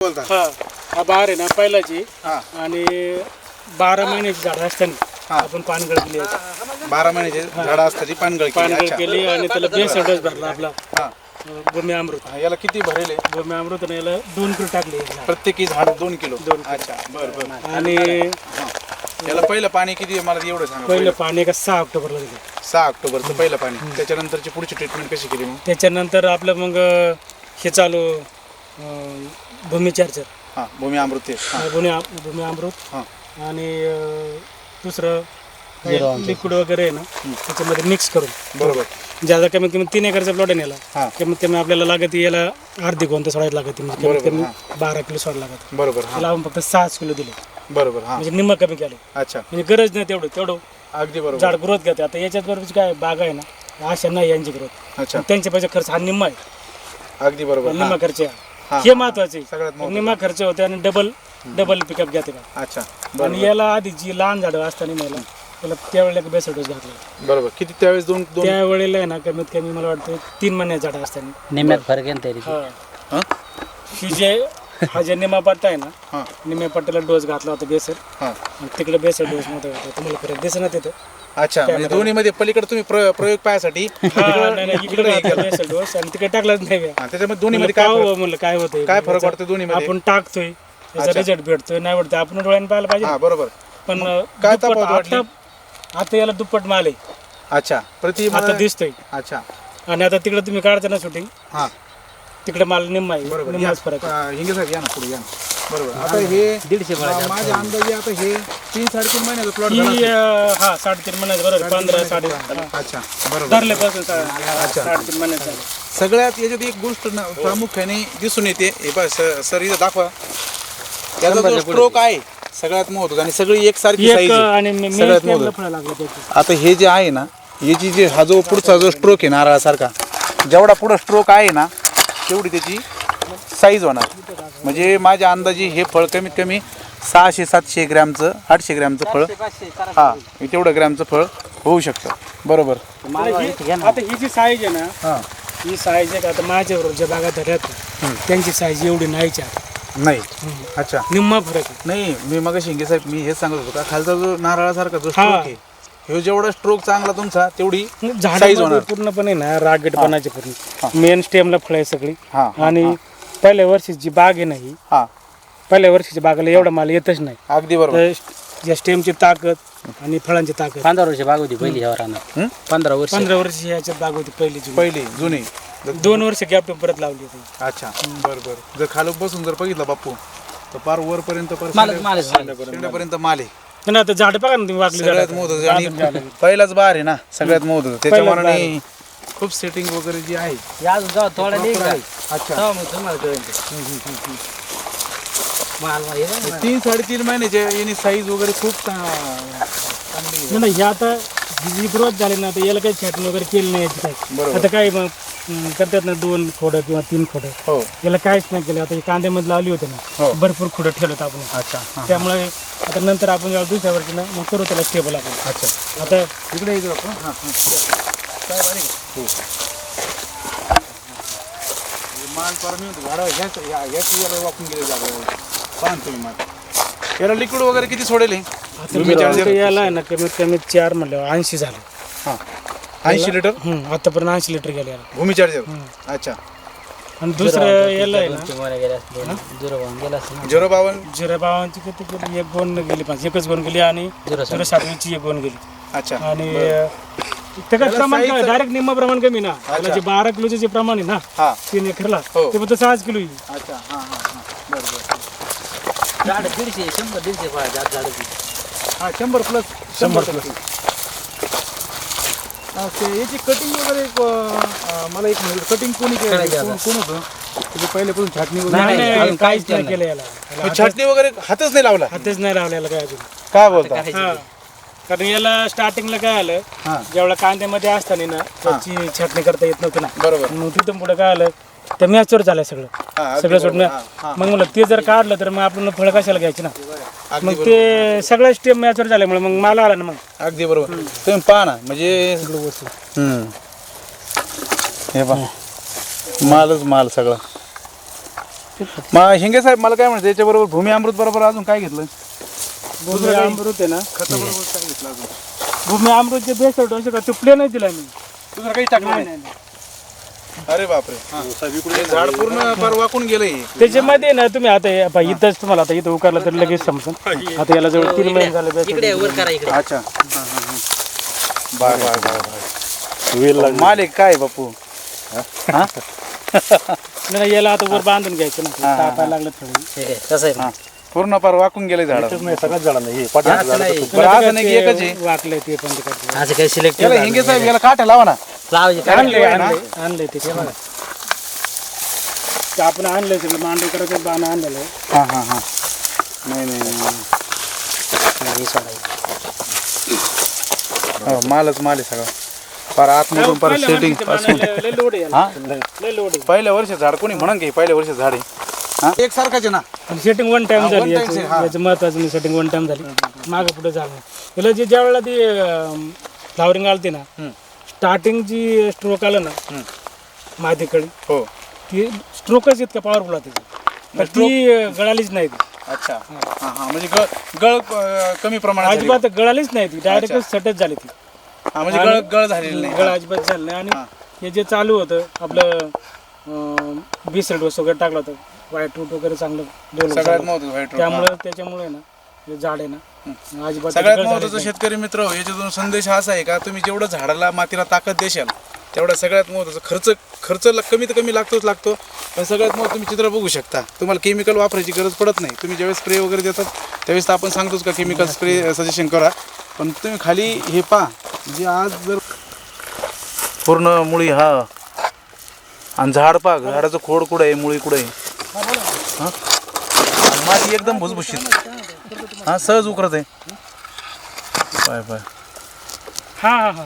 बोलता. हा. हा बार आहे ना पहिलाची. हा. आणि बारा महिन्याची झाडं असताना हा. आपण पानगळ केली. बारा महिन्याचे झाडं असतात ती पानगळ केली. पानगळ अच्छा. केली आणि त्याला बेस डोस भरला आपला. हा. अं, भूमी अमृत. हा, याला किती भरेले? भूमी अमृत याला दोन किलो टाकले एक झाड. प्रत्येकी झाड दोन किलो. दोन अच्छा बर बर. आणि हा. याला पहिलं पाणी किती आहे? मला एवढं सांगा. पहिलं पाणी का सहा ऑक्टोबरला दिलं. सहा ऑक्टोबरचं पहिलं पाणी. त्याच्यानंतरची पुढची ट्रीटमेंट कशी केली मग? त्याच्यानंतर आपलं मग अं, हे चालू अं, भूमी चार्जर हा भूमी अमृत ते हा. भूमी भूमी अमृत. हा. आणि अं, दुसरं लिक्विड वगैरे आहे ना त्याच्यामध्ये मिक्स करून. बरोबर. ज्यादा कमीत कमी तीन एकरचा प्लॉट आहे हा. याला कमीत कमी आपल्याला लागत याला अर्धी कोणतं सोडायला लागत म्हणजे कमीत बरोबर, कमी बारा किलो सोडायला लागत बरोबर हा. त्याला आपण फक्त सहाच किलो दिले. बरोबर हा. म्हणजे निम्म कमी केलं. अच्छा. म्हणजे गरज नाही तेवढं. तेवढं अगदी बरोबर. झाड ग्रोथ घेते. आता याच्यात बरोबर काय बाग आहे ना अशा नाही यांची ग्रोथ अच्छा. त्यांच्या पैसे खर्च हा निम्मा आहे. अगदी बरोबर हा. निम्मा खर्च आहे. हा. महत्त्वाचे सगळ्यात महत्त्वाचं. निम्मा खर्च होते आणि डबल डबल पिकअप घेते का? अच्छा आणि बरोबर याला आधी जी लहान झाडं असताना मला त्याला त्यावेळेला बेस्ट डोस घातला. बरोबर. किती त्यावेळेस दोन दोन त्यावेळेला आहे ना कमीत कमी मला वाटतं तीन महिन्याच्या झाडं असताना निम्यात फरक ना तरी? हा. हा? ही जे हा जे निमा पट्टा आहे ना हा. निम्या पट्ट्याला डोस घातला होता बेसर. हा. आणि तिकडे बेसर डोस मध्ये घातला. तुम्हाला फरक दिसत ना तिथं. अच्छा म्हणजे दोन्ही मध्ये पलीकडे तुम्ही प्र- प्रयोग पायासाठी हा, नाही, नाही, इकडे घातला बेसर डोस आणि तिकडे टाकलाच नाही बे. हा, त्याच्यामध्ये दोन्ही मध्ये काय फरक- हो? म्हणलं काय होतंय? काय फरक वाटतो दोन्ही मध्ये आपण टाकतोय त्याचा रिझल्ट भेटतोय नाही भेटतोय. आपण डोळ्याने पाहायला पाहिजे. हा बरोबर. पण काय दुप्पट तफावत वाटली? आता आता याला दुप्पट माल आहे. अच्छा प्रति आता दिसतोय. अच्छा. आणि आता तिकडे तुम्ही काढता ना शूटिंग हा. तिकडे माल निम्मा आहे. बरोबर. या निम्माच फरक आहे. अं, हिंगे साहेब या ना पुढे या ना. बरोबर. आता हे दीडशे माझ्या अंदाजे आता हे तीन साडेतीन महिन्याचा प्लॉट झाला ही अं, हा साडेतीन महिन्यात बरोबर पंधरा साडे. अच्छा बरोबर. धरल्यापासून सा- साडेतीन महिन्यात झालं. सगळ्यात याच्यात एक गोष्ट ना प्रामुख्याने दिसून येते. हे पहा सर इथं दाखवा. त्याचा जो स्ट्रोक आहे सगळ्यात महत्त्वाचा आणि सगळी एकसारखी एक साईज आणि मे- मे सगळ्यात स्टेमला महत्वाचं. फळं लागलं त्याची. आता हे जे आहे ना याची जे हा जो पुढचा जो स्ट्रोक आहे नारळासारखा जेवढा पुढं स्ट्रोक आहे ना तेवढी त्याची साईज होणार. म्हणजे माझ्या अंदाजे हे फळ कमीत कमी सहाशे सातशे ग्रॅमचं आठशे ग्रॅमचं फळ. हा हे तेवढं ग्रॅमचं फळ होऊ शकतं. बरोबर. आता ही- आता ही जी साईज आहे ना हां. ही साईज आहे का आता माझ्या बरोबर ज्या बागा धरल्यात त्यांची साईज एवढी नाहीच नाही. अच्छा. निम्मा फरक नाही मी मग शिंगे साहेब मी हेच सांगत होतो का खालचा जो नारळासारखा जो. स्ट्रोक आहे ह्यो जेवढा स्ट्रोक चांगला तुमचा तेवढी साईज झाड होणार. पूर्णपणे ना रागेटपणाचे पूर्ण. मेन स्टेमला फळ आहे सगळी. हा आणि पहिल्या वर्षी जी बाग आहे ना ही हा. पहिल्या वर्षीच्या बागाला एवढा माल येतच नाही. अगदी बरोबर. तर या स्टेमची ताकद आणि फळांची ताकद. पंधरा वर्ष बाग होती पहिली ह्या रानात हं? पंधरा वर्ष. पंधरा वर्षी याच्यात बाग होती पहिली पहिली जुनी. दोन वर्ष गॅप परत लावली होती. अच्छा. बर बर. जर खाली बसून जर बघितलं बापू तर पार वरपर्यंत पार मालच मालच शेंड्यापर्यंत माल आहे. पण आता झाड बघा ना तुम्ही वाकली सगळ्यात झाडं. महत्वाचं आणि पहिलाच बार आहे ना सगळ्यात महत्वाचं त्याच्या पहिलाच बार मनाने खूप सेटिंग वगैरे जी आहे अजून जाऊ थोडा नाही का अच्छा. तेव्हा मग तुम्हाला कळेल ते. माल माल. तीन साडेतीन महिन्याचे याने साईज वगैरे खूप चांगली. नाही, नाही हे आता जी ग्रोथ झाली ना आता याला काही छाटणी वगैरे केली नाही याची काही. बरोबर. आता काय मग करतात ना दोन खोडं किंवा तीन खोडं. हो. याला काहीच नाही केलं. आता कांद्यामध्ये लावली होती ना हो. भरपूर खोडं ठेवलं आपण. अच्छा. त्यामुळे आता नंतर आपण जेव्हा दुसऱ्या वर्षी ना मग करू त्याला स्टेबल आपण. अच्छा. आता इकडे हां हे. मान पार मी झाडं ह्याच ह्या- वापरून गेले जागा याला लिक्विड वगैरे किती सोडेल हे? तुम्ही ते याला आहे ना कमीत कमी चार म्हणलं ऐंशी झालं. हां. ऐंशी लिटर? हम्म, आतापर्यंत ऐंशी लिटर गेले याला. भूमी चार्जर अच्छा. आणि दुसरं याला आहे ना महिने गेले झिरो वन गेला असतं ना. झिरो बावन्न जिरा बावांची किती गेली? एक गोण गेली पाच. एकच गोण गेली आणि झिरो जिरा साठवीची एक गोण गेली. अच्छा. आणि ते काय प्रमाण काय? डायरेक्ट निम्म प्रमाण कमी ना. त्याला जे बारा किलोचे जे प्रमाण आहे ना हां. तीन एकरला हो. ते फक्त सहाच किलो येईल अच्छा. हां हां हां. बरं बरं. झाड दीडशे शंभर दीडशे फळ झाड झाडाची हां शंभर प्लस शंभर प्लस ते याची कटिंग वगैरे अं, मला एक मिनिट कटिंग कोणी केलं? करायची कोण कोण होतं? त्याची पहिल्यापासून छाटणी वगैरे नाही नाही, काहीच नाही. केलं याला. याला मग छाटणी वगैरे हातच नाही लावला? हातच नाही लावलेला काय अजून. काय बोलता? हा. कारण याला स्टार्टिंगला काय आलं? हां. जेवढा कांद्यामध्ये असताना ना त्याची छाटणी करता येत नव्हती ना. बरोबर. मग तिथून पुढे काय आलं? तर मॅचवर झालं सगळं. हां अगदी सगळं बरोबर. हां, हां. मग म्हणलं ते जर काढलं तर मग आपण फळ कशाला घ्यायची ना? अगदी मग ते सगळं स्टेप मॅचवर झाल्यामुळे मग मला आला ना मग? अगदी बरोबर. तुम्ही पहा ना म्हणजे हम्म. हे पहा. मालच माल सगळा. मग हिंगे साहेब मला काय म्हणते याच्याबरोबर भूमी अमृत बरोबर अजून काय घेतलं? भूमी अमृत आहे ना? भूमी अमृत जे बेस्ट होतं का ते प्ले नाही दिला मी. दुसरं काही टाकलं नाही. अरे बापरे. हे. झाड पूर्ण फार वाकून गेलंय? त्याच्यामध्ये ना तुम्ही आता हे पहा, इथंच तुम्हाला आता इथं उकारलं तर लगेच समजून. आता याला जवळ तीन महिने झाले best इकडे वर करा इकडे. अच्छा. बाय बाय बाय बाय मालिक काय बापू? हा? नाही, नाही, याला आता वर बांधून घ्यायचं ना तापायला लागलं थोडं. आहे कसं आहे. हा. पूर्ण फार वाकून गेले झाड. सगळ्यात झाडांना हे नाही. बरं असं नाही की एकच आहे. वाकलंय ते पण ते करते. असं काही सिलेक्ट याला हिंगे साहेब याला काट्या लावा ना. लावायचे आणले आणले. आणले. ते बघा. ते आपण आणलंय सगळं मांडव करायचं बाण आणलेलं. आहे. हा हा हा. नाही नाही नाही, नाही हो, मालच माल आहे सगळं. फार आतमधून पहिल्या सेटिंग बाण लय लोड आहे. याला. हा? लय लोड आहे. पहिल्या वर्षी झाड कोणी म्हणून घे पहिल्या वर्षी झाड आहे? हा? एक सारखाच आहे ना सेटिंग वन टाइम झाली one time याचं आहे, हा. याचं महत्वाचं सेटिंग वन टाइम झाली. मागं पुढे झालं. याला जे ज्या वेळेला ती फ्लावरिंग आलती ना स्टार्टिंग जी स्ट्रोक आलं ना मातीकडे हो. ती स्ट्रोकच इतका पॉवरफुल होती पण ती गळालीच नाही ती. अच्छा. हा हा म्हणजे गळ गळ अं, कमी प्रमाणात झाली. अजिबात गळालीच नाही ती. डायरेक्ट सटच झाली ती. हा म्हणजे गळ गळ झालेली नाही. गळ अजिबात झालं नाही. आणि हे. जे चालू होतं आपलं बिसर डोस वगैरे टाकलं होतं. व्हाईट रूट वगैरे चांगलं सगळ्यात महत्वाचं व्हाईट रोड. त्यामुळे त्याच्यामुळे ना हे झाड आहे ना अजिबात सगळ्यात महत्त्वाचा शेतकरी मित्र हो, याच्यातून संदेश असा आहे का तुम्ही जेवढं झाडाला मातीला ताकद देशाल तेवढा सगळ्यात महत्वाचं खर्च खर्च ल- कमीत कमी लागतोच लागतो. पण सगळ्यात महत्त्वाचं तुम्ही चित्र बघू शकता. तुम्हाला केमिकल वापरायची गरज पडत नाही. तुम्ही ज्यावेळेस स्प्रे वगैरे देतात त्यावेळेस तर आपण सांगतोच का केमिकल स्प्रे सजेशन करा. पण तुम्ही खाली हे पा म्हणजे आज जर पूर्ण मुळी हा. आणि झाड पा झाडाचं खोड कुठं आहे मुळी कुठं आहे? हा आणि माती एकदम भुसभुशीत. हा सहज उकरत आहे. बाय बाय हा हा हा.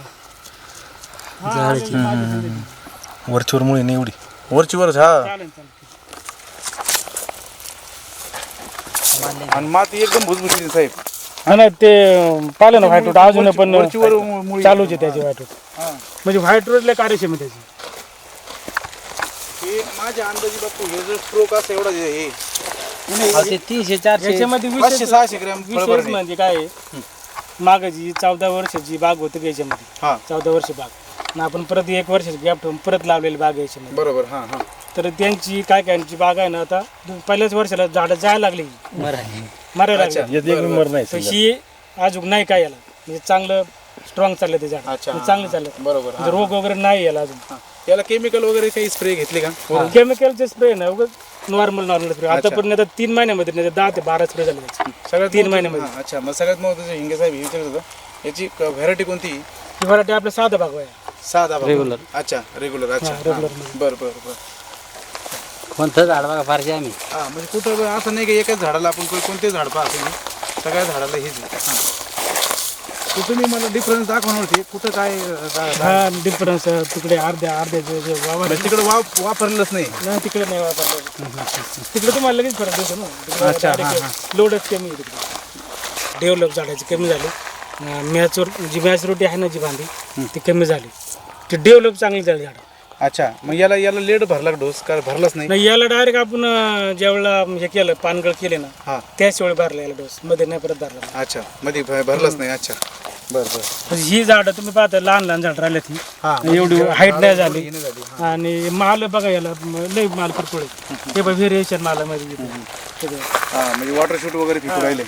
वरचीवर मुळे नाही एवढी. वरची वरच हा. चालेल चालेल. आणि माती एकदम भुसभुशीत आहे, साहेब. हा नाही ते अं, पाहिलं ना व्हाईट अजून पण वरची वर मु- मुळी चालूच आहे त्याची व्हाईट रूट हा. म्हणजे व्हाईट रूटला कार्यक्षम आहे त्याची. हे माझ्या अंदाजी बापू हे जर स्ट्रोक असं एवढा हे अहो, ते तीनशे चारशे याच्यामध्ये पाचशे विशेष सहाशे ग्रॅम विशेष. म्हणजे काय आहे? मागाची चौदा वर्षाची बाग होती याच्यामध्ये? हा. चौदा वर्ष बाग. आणि आपण परत एक वर्षाची गॅप ठेवून परत लावलेली बाग आहे याच्यामध्ये. बरोबर हा हा. तर त्यांची काय काय यांची बाग आहे ना आता पहिल्याच वर्षाला झाडं जायला लागली. बरं मरायला लागली. यात एक नंबर नाही तर ही अजून नाही काय याला. म्हणजे चांगलं स्ट्रॉंग चाललं ते झाड. अच्छा, म्हणजे चांगलं चाललं बरोबर हा. म्हणजे रोग वगैरे नाही याला अजून. हा. याला केमिकल वगैरे काही स्प्रे घेतले का? केमिकलचे स्प्रे ना उगाच नॉर्मल नॉर्मल स्प्रे आतापर्यंत आता तीन महिन्यामध्ये नाही तर दहा ते बारा स्प्रे झाले त्याचे. सगळ्यात तीन महत्त्वाचं- महिन्यामध्ये. हा, अच्छा. मग सगळ्यात महत्वाचं हिंगे साहेब हे विचारत होतं याची व्हरायटी कोणती? ही व्हरायटी आपलं साधा भाग आहे साधा Regular. अच्छा रेग्युलर अच्छा. हा, regular हा. बरं बरं बरं. कोणतं झाड बघा फारशी आम्ही. हा म्हणजे कुठं असं नाही की एकाच झाडाला आपण कोण- कोणते झाड पाहतो सगळ्या झाडाला हेच आहे. हा. तर तुम्ही मला डिफरन्स दाखवणार होते कुठं काय अं, दा- दा- हा डिफरन्स तिकडे अर्ध्या अर्ध्या जे जे वावर म्हणजे तिकडे वाप वापरलंच नाही. नाही तिकडे नाही वापरलं. तिकडे तुम्हाला लगेच फरक दिसतो ना. लोडच कमी आहे तिकडे. डेव्हलप झाडाची कमी झाली. मॅचवर जी मॅच रोटी आहे ना जी बांधी ती कमी झाली. ती डेव्हलप चांगली झाली झाड. अच्छा मग याला याला लेट भरला का डोस का भरलाच नाही? नाही याला डायरेक्ट आपण अं, ज्यावेळेला हे केलं पानगळ केले ना हा. त्याच वेळी भरला याला डोस मध्ये नाही परत भरला. अच्छा मध्ये भ- भरलाच नाही. अच्छा. बरं बरं. म्हणजे ही झाडं तुम्ही पाहता लहान लहान झाड राहिले ती हा. एवढी हाईट नाही झाली. आणि माल बघा याला म- लय माल आहे. ते बघ व्हेरिएशन मालामध्ये. हा म्हणजे वॉटर शूट वगैरे राहिले.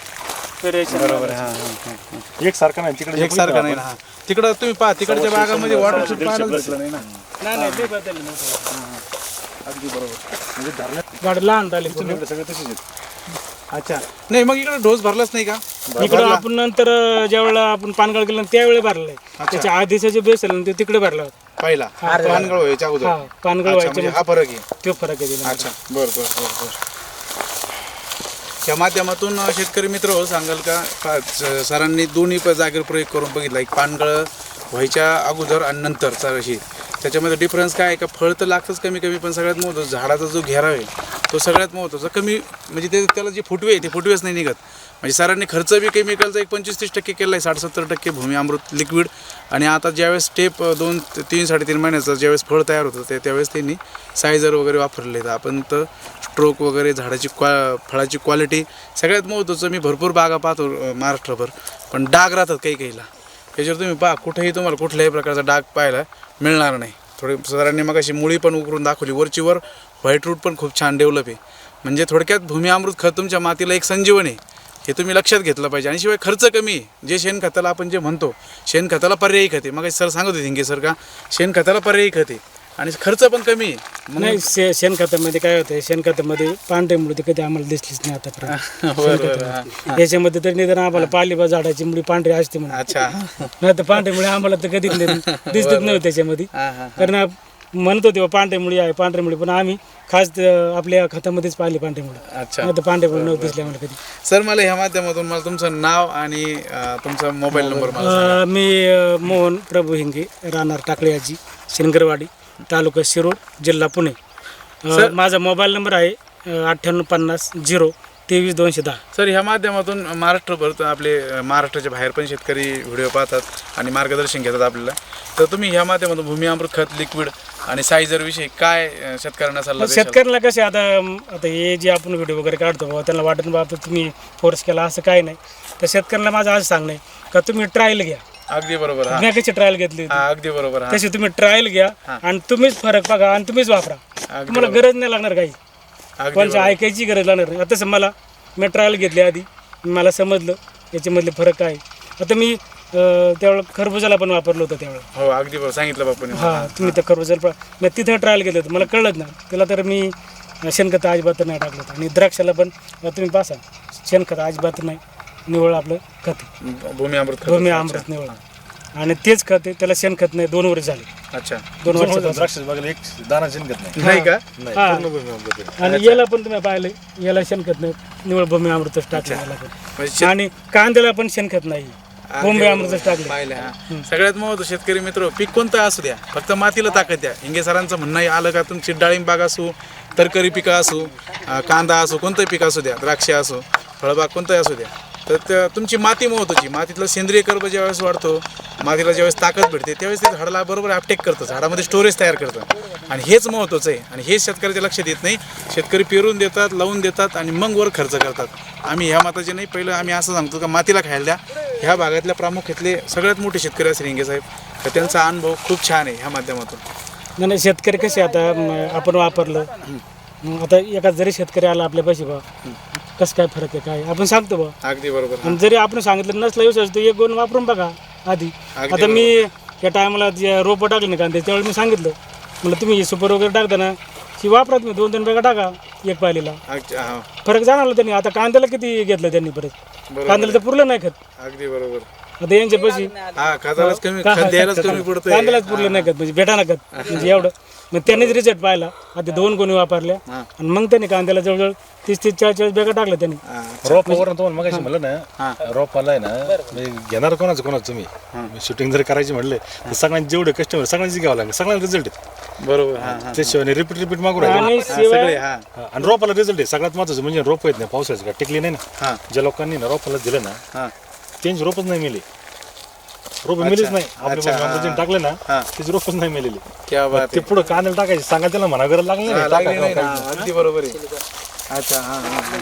व्हेरिएशन बरोबर हा हा, हा. एक सारखा नाही तिकडे एक सारखा नाही ना हा. तिकडं तुम्ही पहा तिकडच्या भागामध्ये वॉटर पाहायला दिसलं नाही ना? नाही नाही ते बदललं नव्हतं. अगदी बरोबर. म्हणजे झाड लहान झाले पूर्ण. इकडे सगळे तसेच आहेत. अच्छा. नाही मग इकडे डोस भरलाच नाही का? इकडं आपण नंतर ज्या वेळेला आपण पानगळ केलं त्यावेळी भरलाय. त्याच्या आधीचा जे बेस आहे ना तो तिकडे भरला होता. पहिला. पानगळ व्हायच्या अगोदर. हा पानगळ अच्छा, व्हायचे म्हणजे हा फरक आहे. तो फरक आहे. अच्छा. बर बर बर बर. या माध्यमातून शेतकरी मित्र हो सांगाल का? स- सरांनी दोन्ही प- जागेवर प्रयोग करून बघितला. एक पानगळ व्हायच्या अगोदर आणि नंतर अशी. त्याच्यामध्ये डिफरन्स काय आहे का? फळ तर लागतंच कमी कमी पण सगळ्यात महत्त्वाचं झाडाचा जो घेराव आहे तो सगळ्यात महत्त्वाचा कमी म्हणजे ते त्याला जे फुटवे आहे ते फुटवेच नाही निघत. म्हणजे सरांनी खर्च बी केमिकलचा एक पंचवीस तीस टक्के केला आहे साठ सत्तर टक्के भूमी अमृत लिक्विड आणि आता ज्यावेळेस स्टेप दोन तीन साडेतीन महिन्याचा ज्यावेळेस फळ तयार होतं ते त्यावेळेस त्यांनी सायझर वगैरे वापरले आहेत आपण तर स्ट्रोक वगैरे झाडाची क्वा फळाची क्वालिटी सगळ्यात महत्त्वाचं मी भरपूर बागा पाहतो महाराष्ट्रभर. पण डाग राहतात काही काहीला त्याच्यावर तुम्ही पहा कुठेही तुम्हाला कुठल्याही प्रकारचा डाग पाहायला मिळणार नाही. थोडी सरांनी मग अशी मुळी पण उकरून दाखवली. वरची वर व्हाईट रूट पण खूप छान डेव्हलप आहे. म्हणजे थोडक्यात भूमी अमृत खत तुमच्या मातीला एक संजीवन आहे. हे तुम्ही लक्षात घेतलं पाहिजे. आणि शिवाय खर्च कमी आहे. जे शेणखताला आपण जे म्हणतो शेणखताला पर्यायी खते मग सर सांगत होते हिंगे सर का? शेणखताला पर्यायी खत आहे. आणि खर्च पण कमी आहे. मग नाही शे शेणखतामध्ये काय होतं शेणखतामध्ये पांढरे मुळे कधी आम्हाला दिसलीच नाही आतापर्यंत. बरं बरं हा. याच्यामध्ये तर निदान आम्हाला पालीबा झाडाची मुळी पांढरी असते म्हणून. अच्छा. नाही तर पांढरे मुळे आम्हाला तर कधीच नाही- दिसतच नव्हते त्याच्यामध्ये. हा, हा. कारण आप- म्हणत होते बा पांढरे मुळी आहे पांढरे मुळी. पण आम्ही खास आपल्या खतामध्येच पाहिली पांढरे मुळे. अच्छा. नाही तर पांढरे मुळे नव्हते दिसले आम्हाला कधी. सर मला ह्या माध्यमातून मला तुमचं नाव आणि अं, तुमचा मोबाईल नंबर मला सांगा. अ, मी अ, मोहन प्रभू हिंगे राहणार टाकळी आजी शिनगरवाडी तालुका शिरोड जिल्हा पुणे. अ, माझा मोबाईल नंबर आहे अठ्ठ्याण्णव पन्नास झिरो तेवीस दोनशे दहा. सर ह्या माध्यमातून महाराष्ट्रभर आपले अं, महाराष्ट्राच्या बाहेर पण शेतकरी व्हिडिओ पाहतात आणि मार्गदर्शन घेतात आपल्याला. तर तुम्ही ह्या माध्यमातून भूमी अमृत खत लिक्विड आणि सायझर विषयी काय अं, शेतकऱ्यांना सल्ला द्याल? शेतकऱ्याला कसे आता अम, आता हे जे आपण व्हिडिओ वगैरे काढतो बाबा त्यांना वाटत बाबा तुम्ही फोर्स केला असं काही नाही. तर शेतकऱ्याला माझं असं सांगणं आहे का तुम्ही ट्रायल घ्या. अगदी बरोबर हा. मी कशी ट्रायल घेतली होती. हा अगदी बरोबर हा. तशी तुम्ही ट्रायल घ्या आणि तुम्हीच फरक बघा आणि तुम्हीच वापरा. तुम्हाला गरज नाही लागणार काही. अगदी कोणच्या ऐकायची गरज लागणार नाही. आता तसं मला मी ट्रायल घेतली आधी. मला समजलं याच्यामधले फरक काय. आता मी अं, त्यावेळेला खरबुजाला पण वापरलं होतं त्यावेळेला. हो अगदी बरोबर. सांगितलं बापूने हा तुम्ही तर खरबुजाला पण- मी तिथं ट्रायल केलं होतं. मला कळलं ना त्याला तर मी शेणखत अजिबात नाही टाकलं होतं. आणि द्राक्षाला पण तुम्ही पासा. शेणखत अजिबात नाही. निवळ आपलं खत. आहे. भूमी अमृत खत. भूमी अमृत निवळ. आणि तेच खत आहे त्याला शेणखत नाही दोन वर्ष झाले. अच्छा. दोन वर्ष द्राक्ष बागेला एक दाना शिंकत नाही. नाही का? नाही हा. पूर्ण भूमी अमृत आहे. आणि याला पण तुम्ही पाहिलं याला शेणखत नाही निवळ भूमी अमृतच टाकलं याला पण. म्हणजे शेत- आणि कांद्याला पण शेणखत नाही. भूमी अमृतच टाकले पाहिलं हा. सगळ्यात महत्त्व शेतकरी मित्र पीक कोणतं असू द्या फक्त मातीला ताकद द्या. हिंगे सरांचं म्हणणं आहे, आलं का तुमची डाळिंब बाग असू तरकरी पिकं असू कांदा असो कोणतंही पीक असू द्या द्राक्ष असो फळबाग कोणतंही असू द्या. तर त्या- तुमची माती महत्वाची मातीतलं सेंद्रिय कर्ब ज्यावेळेस वाढतो मातीला ज्यावेळेस ताकद भेटते त्यावेळेस ते झाडाला बरोबर अपटेक करतं. झाडामध्ये स्टोरेज तयार करतं. आणि हेच महत्त्वाचं आहे. आणि हेच शेतकऱ्याच्या लक्षात येत नाही. शेतकरी पेरून देतात लावून देतात आणि मग वर खर्च करतात. आम्ही ह्या माताचे नाही. पहिलं आम्ही असं सांगतो का मातीला खायला द्या. ह्या भागातल्या प्रामुख्यातले सगळ्यात मोठे शेतकरी असेल हिंगे साहेब. तर त्यांचा अनुभव खूप छान आहे ह्या माध्यमातून. नाही नाही शेतकरी कसे आता म, आपण वापरलं. आता एका जरी शेतकरी आला आपल्या पैसे बा कसं काय फरक आहे काय? आपण सांगतो बा. अगदी बरोबर. आणि जरी आपण सांगितलं नसलं विश्वास तर एक दोन वापरून बघा आधी. अगदी आता मी या टायमाला जे रोपं टाकले ना कांदे त्यावेळी मी सांगितलं. मला तुम्ही सुपर वगैरे टाकता ना ती वापरा तुम्ही दोन दोन बॅगा टाका एक अगदी हा, फरक जाणवला त्यांनी. आता कांद्याला किती घेतलं त्यांनी परत? बरोबर कांद्याला तर पुरलं नाही खत. अगदी बरोबर. आता यांच्या पैसे हा खतालाच कमी खत द्यायलाच कमी पडतंय. कांद्यालाच पुरलं नाही खत म्हणजे भेटा ना खत म्हणजे एवढं. मग त्यांनीच रिझल्ट पाहिला. आता दोन कोणी वापरल्या आणि मग त्यांनी कांद्याला जवळजवळ तीस तीस चाळीस चाळीस बॅगा टाकल्या त्यांनी. रोपावर तुम्हाला मगाशी म्हणलं ना रोपाला आहे ना म्हणजे घेणार कोणाचं कोणाचं तुम्ही? शूटिंग जर करायची म्हणले तर सगळ्यांचे जेवढे कस्टमर सगळ्यांची घ्यावं लागेल. सगळ्यांना रिझल्ट आहे. बरोबर त्याशिवाय रिपीट रिपीट मागू राहिले. आणि हा, सगळे हा. हा, आणि रोपाला रिझल्ट आहे. सगळ्यात महत्वाचं म्हणजे रोप येत नाही पावसाचं का टिकली नाही ना. हा. ज्या लोकांनी ना रोपाला दिलं ना त्यांची रोपच नाही मिली रोप मिलीच नाही. अच्छा, हा, आपल्या टाकले ना हा. त्याची रोपच नाही मिलेली. क्या बात ते पुढे कांद्याला टाकायचे. सांगा त्याला म्हणा गरज लागली हा, नाही लागली टाका, नाही ना. टाका. अगदी बरोबर आहे. अच्छा हा हा, हा.